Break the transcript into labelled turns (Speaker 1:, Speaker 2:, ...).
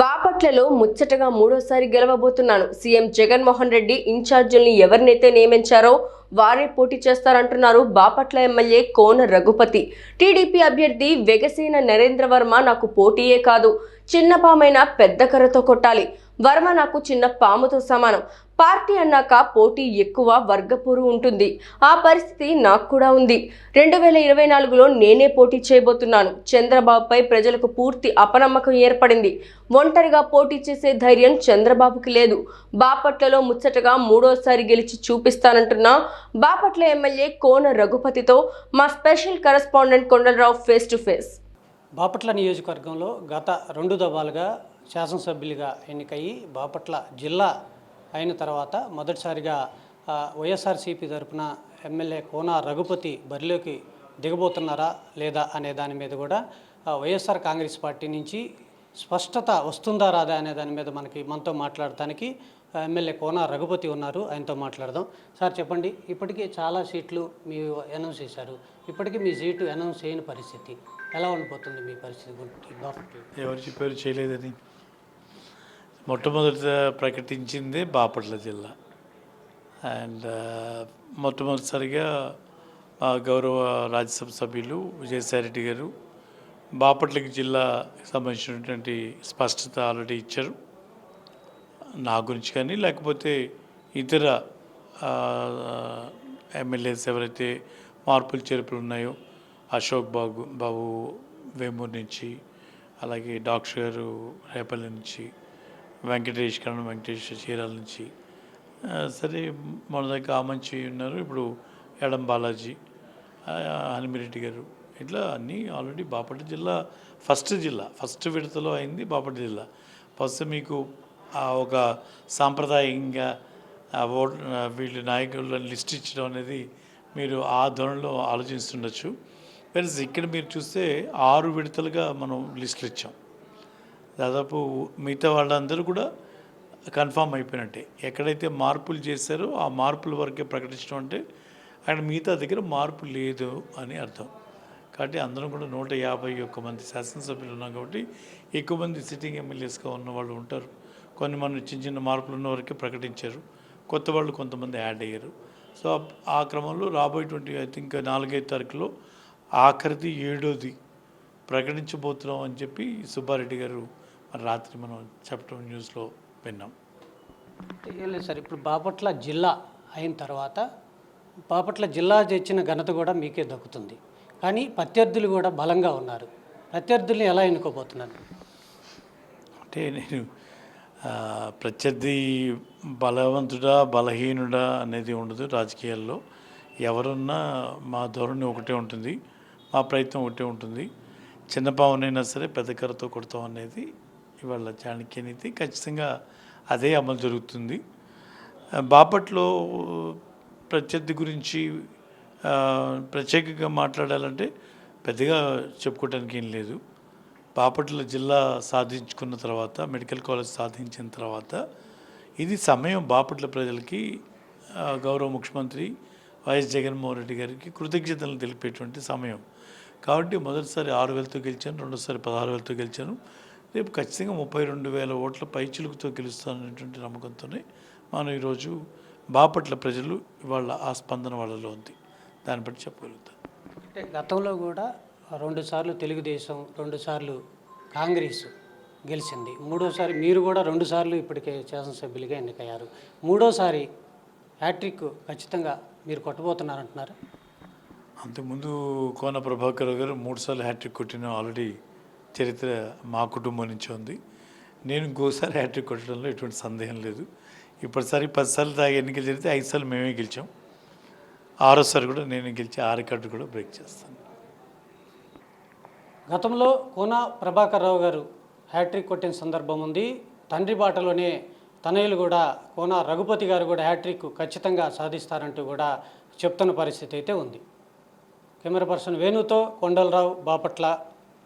Speaker 1: బాపట్లలో ముచ్చటగా మూడోసారి గెలవబోతున్నాను. సీఎం జగన్మోహన్ రెడ్డి ఇన్ఛార్జీల్ని ఎవరినైతే నియమించారో వారే పోటీ చేస్తారంటున్నారు బాపట్ల ఎమ్మెల్యే కోన రఘుపతి. టీడీపీ అభ్యర్థి వెగసేన నరేంద్ర వర్మ నాకు పోటీయే కాదు చిన్నపామైన పెద్ద కర్రతో కొట్టాలి. వర్మ నాకు చిన్న పాముతో సమానం. పార్టీ అన్నాక పోటీ ఎక్కువ వర్గపురు ఉంటుంది. ఆ పరిస్థితి నాకు కూడా ఉంది. రెండు వేల ఇరవై నాలుగులో నేనే పోటీ చేయబోతున్నాను. చంద్రబాబుపై ప్రజలకు పూర్తి అపనమ్మకం ఏర్పడింది. ఒంటరిగా పోటీ చేసే ధైర్యం చంద్రబాబుకి లేదు. బాపట్లలో ముచ్చటగా మూడోసారి గెలిచి చూపిస్తానంటున్న బాపట్ల ఎమ్మెల్యే కోన రఘుపతితో మా special correspondent Kondalarao face to face.
Speaker 2: Bapatla నియోజకవర్గంలో గత రెండు దవాలుగా శాసనసభ్యులుగా ఎన్నికయ్యి బాపట్ల జిల్లా అయిన తర్వాత మొదటిసారిగా వైఎస్ఆర్సీపీ తరఫున ఎమ్మెల్యే కోన రఘుపతి బరిలోకి దిగబోతున్నారా లేదా అనే దాని మీద కూడా వైఎస్ఆర్ కాంగ్రెస్ పార్టీ నుంచి స్పష్టత వస్తుందా రాదా అనే దాని మీద మనకి మనతో మాట్లాడటానికి ఎమ్మెల్యే కోన రఘుపతి ఉన్నారు. ఆయనతో మాట్లాడదాం. సార్ చెప్పండి ఇప్పటికే చాలా సీట్లు మీరు అనౌన్స్ చేశారు. ఇప్పటికీ మీ సీటు అనౌన్స్ చేయని పరిస్థితి ఎలా ఉండిపోతుంది మీ పరిస్థితి గురించి?
Speaker 3: ఎవరు చెప్పారు చేయలేదని? మొట్టమొదట ప్రకటించిందే బాపట్ల జిల్లా. అండ్ మొట్టమొదటిసారిగా గౌరవ రాజ్యసభ సభ్యులు విజయసాయిరెడ్డి గారు బాపట్లకి జిల్లా సంబంధించినటువంటి స్పష్టత ఆల్రెడీ ఇచ్చారు. నా గురించి కానీ లేకపోతే ఇతర ఎమ్మెల్యేస్ ఎవరైతే మార్పులు చేర్పులు ఉన్నాయో అశోక్ బాబు బాబు వేమూరు నుంచి అలాగే డాక్టర్ గారు రేపల్లి నుంచి వెంకటేష్ కరణం వెంకటేష్ చీరాల నుంచి సరే మన దగ్గర ఆమంచి ఉన్నారు. ఇప్పుడు ఎడం బాలాజీ హనుమిరెడ్డి గారు. ఇట్లా అన్నీ ఆల్రెడీ బాపట్ల జిల్లా ఫస్ట్ జిల్లా ఫస్ట్ విడతలో అయింది బాపట్ల జిల్లా. ఫస్ట్ మీకు ఒక సాంప్రదాయంగా ఆ ఓట్ వీళ్ళ నాయకులను లిస్ట్ ఇచ్చడం అనేది మీరు ఆ ధోరణిలో ఆలోచిస్తుండొచ్చు. వెరస్ ఇక్కడ మీరు చూస్తే ఆరు విడతలుగా మనం లిస్టులు ఇచ్చాం. దాదాపు మిగతా వాళ్ళందరూ కూడా కన్ఫామ్ అయిపోయినట్టే. ఎక్కడైతే మార్పులు చేశారో ఆ మార్పుల వరకే ప్రకటించడం అంటే ఆయన మిగతా దగ్గర మార్పు లేదు అని అర్థం. కాబట్టి అందరం కూడా నూట యాభై ఒక్క మంది శాసనసభ్యులు ఉన్నాం కాబట్టి ఎక్కువ మంది సిట్టింగ్ ఎమ్మెల్యేస్గా ఉన్న వాళ్ళు ఉంటారు. కొన్ని మంది చిన్న చిన్న మార్పులు ఉన్న వరకే ప్రకటించారు. కొత్త వాళ్ళు కొంతమంది యాడ్ అయ్యారు. సో ఆ క్రమంలో రాబోయేటువంటి ఐ థింక్ నాలుగైదు తారీఖులో ఆఖరిది ఏడోది ప్రకటించబోతున్నాం అని చెప్పి సుబ్బారెడ్డి గారు మరి రాత్రి మనం చెప్పడం న్యూస్లో విన్నాం.
Speaker 2: లేదు సార్ ఇప్పుడు బాపట్ల జిల్లా అయిన తర్వాత బాపట్ల జిల్లా తెచ్చిన ఘనత కూడా మీకే దక్కుతుంది. కానీ ప్రత్యర్థులు కూడా బలంగా ఉన్నారు. ప్రత్యర్థుల్ని ఎలా ఎన్నుకోబోతున్నారు?
Speaker 3: అంటే నేను ప్రత్యర్థి బలవంతుడా బలహీనుడా అనేది ఉండదు రాజకీయాల్లో. ఎవరున్నా మా ధోరణి ఒకటే ఉంటుంది మా ప్రయత్నం ఒకటే ఉంటుంది. చిన్న పావునైనా సరే పెద్ద కర్రతో కొడతాం అనేది ఇవాళ చాణక్య నీతి. ఖచ్చితంగా అదే అమలు జరుగుతుంది. బాపట్లో ప్రత్యర్థి గురించి ప్రత్యేకంగా మాట్లాడాలంటే పెద్దగా చెప్పుకోవటానికి ఏం లేదు. బాపట్ల జిల్లా సాధించుకున్న తర్వాత మెడికల్ కాలేజ్ సాధించిన తర్వాత ఇది సమయం బాపట్ల ప్రజలకి గౌరవ ముఖ్యమంత్రి వైఎస్ జగన్మోహన్ రెడ్డి గారికి కృతజ్ఞతలు తెలిపేటువంటి సమయం. కాబట్టి మొదటిసారి ఆరు వేలతో గెలిచాను రెండోసారి పదహారు వేలతో గెలిచాను. రేపు ఖచ్చితంగా ముప్పై రెండు వేల ఓట్ల పైచిలుకుతో గెలుస్తాననేటువంటి నమ్మకంతోనే మనం ఈరోజు బాపట్ల ప్రజలు ఇవాళ ఆ స్పందన వాళ్ళలో ఉంది. దాన్ని బట్టి చెప్పగలుగుతాను.
Speaker 2: అంటే గతంలో కూడా రెండు సార్లు తెలుగుదేశం రెండు సార్లు కాంగ్రెస్ గెలిచింది. మూడోసారి మీరు కూడా రెండు సార్లు ఇప్పటికే శాసనసభ్యులుగా ఎన్నికయ్యారు. మూడోసారి హ్యాట్రిక్ ఖచ్చితంగా మీరు కొట్టబోతున్నారంటున్నారు?
Speaker 3: అంతకుముందు కోన ప్రభాకర్ గారు మూడుసార్లు హ్యాట్రిక్ కొట్టిన ఆల్రెడీ చరిత్ర మా కుటుంబం నుంచి ఉంది. నేను ఇంకోసారి హ్యాట్రిక్ కొట్టడంలో ఎటువంటి సందేహం లేదు. ఇప్పటిసారి పదిసార్లు తాగి ఎన్నికలు జరిగితే ఐదు సార్లు మేమే గెలిచాం. ఆరోసారి కూడా నేను గెలిచి ఆ రికార్డు కూడా బ్రేక్ చేస్తాను.
Speaker 2: గతంలో కోన ప్రభాకర్ రావు గారు హ్యాట్రిక్ కొట్టిన సందర్భం ఉంది. తండ్రి బాటలోనే తనయులు కూడా కోన రఘుపతి గారు కూడా హ్యాట్రిక్ ఖచ్చితంగా సాధిస్తారంటూ కూడా చెప్తున్న పరిస్థితి అయితే ఉంది. కెమెరా పర్సన్ వేణుతో కొండలరావు బాపట్ల